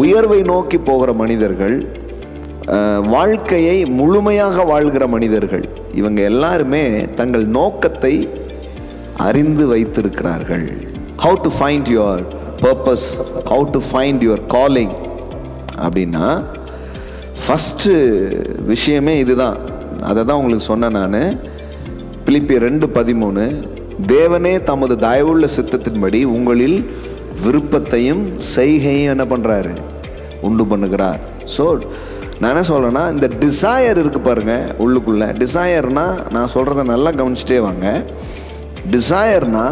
உயர்வை நோக்கி போகிற மனிதர்கள் வாழ்க்கையை முழுமையாக வாழ்கிற மனிதர்கள் இவங்க எல்லாருமே தங்கள் நோக்கத்தை அறிந்து வைத்திருக்கிறார்கள். How to find your purpose how to find your calling அப்படின்னா ஃபஸ்ட்டு விஷயமே இதுதான். அதை தான் உங்களுக்கு சொன்னேன் நான். பிலிப்பி ரெண்டு பதிமூணு தேவனே தமது தயவுள்ள சித்தத்தின்படி உங்களில் விருப்பத்தையும் செய்கையும் என்ன பண்ணுறாரு உண்டு பண்ணுகிறார். ஸோ நான் என்ன சொல்கிறேன்னா இந்த டிசையர் இருக்குது பாருங்கள் உள்ளுக்குள்ளே. டிசையர்னா நான் சொல்கிறத நல்லா கவனிச்சிட்டே வாங்க. டிசையர்னா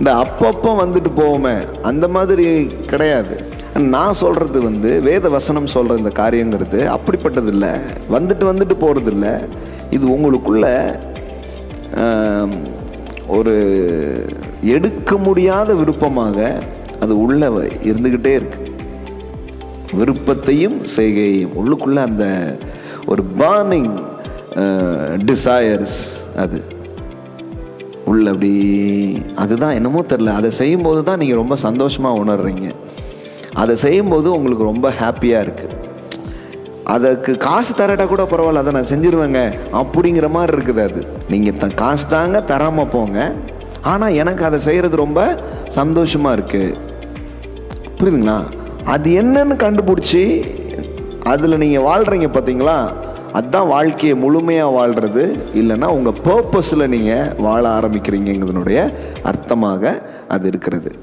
இந்த அப்பப்போ வந்துட்டு போவோமே அந்த மாதிரி கிடையாது. நான் சொல்கிறது வந்து வேத வசனம் சொல்கிற இந்த காரியங்கிறது அப்படிப்பட்டது இல்லை வந்துட்டு வந்துட்டு போகிறது இல்லை இது உங்களுக்குள்ள ஒரு எடுக்க முடியாத விருப்பமாக அது உள்ள இருந்துக்கிட்டே இருக்கு. விருப்பத்தையும் செய்கையையும் உள்ளுக்குள்ள அந்த ஒரு பர்னிங் டிசையர்ஸ் அது. உள்ள அப்படி அதுதான் என்னமோ தெரில அதை செய்யும்போது தான் நீங்கள் ரொம்ப சந்தோஷமாக உணர்றீங்க. அதை செய்யும்போது உங்களுக்கு ரொம்ப ஹாப்பியாக இருக்குது அதுக்கு காசு தரட்டா கூட பரவாயில்ல அதை நான் செஞ்சுருவேங்க அப்படிங்கிற மாதிரி இருக்குது அது. நீங்கள் த காசு தாங்க தராமல் போங்க. ஆனால் எனக்கு அதை செய்கிறது ரொம்ப சந்தோஷமாக இருக்குது புரியுதுங்களா? அது என்னன்னு கண்டுபிடிச்சி அதில் நீங்கள் வாழ்கிறீங்க பார்த்தீங்களா அதுதான் வாழ்க்கையை முழுமையாக வாழ்கிறது இல்லைன்னா உங்கள் பர்பஸில் நீங்கள் வாழ ஆரம்பிக்கிறீங்கிறதுனுடைய அர்த்தமாக அது இருக்கிறது.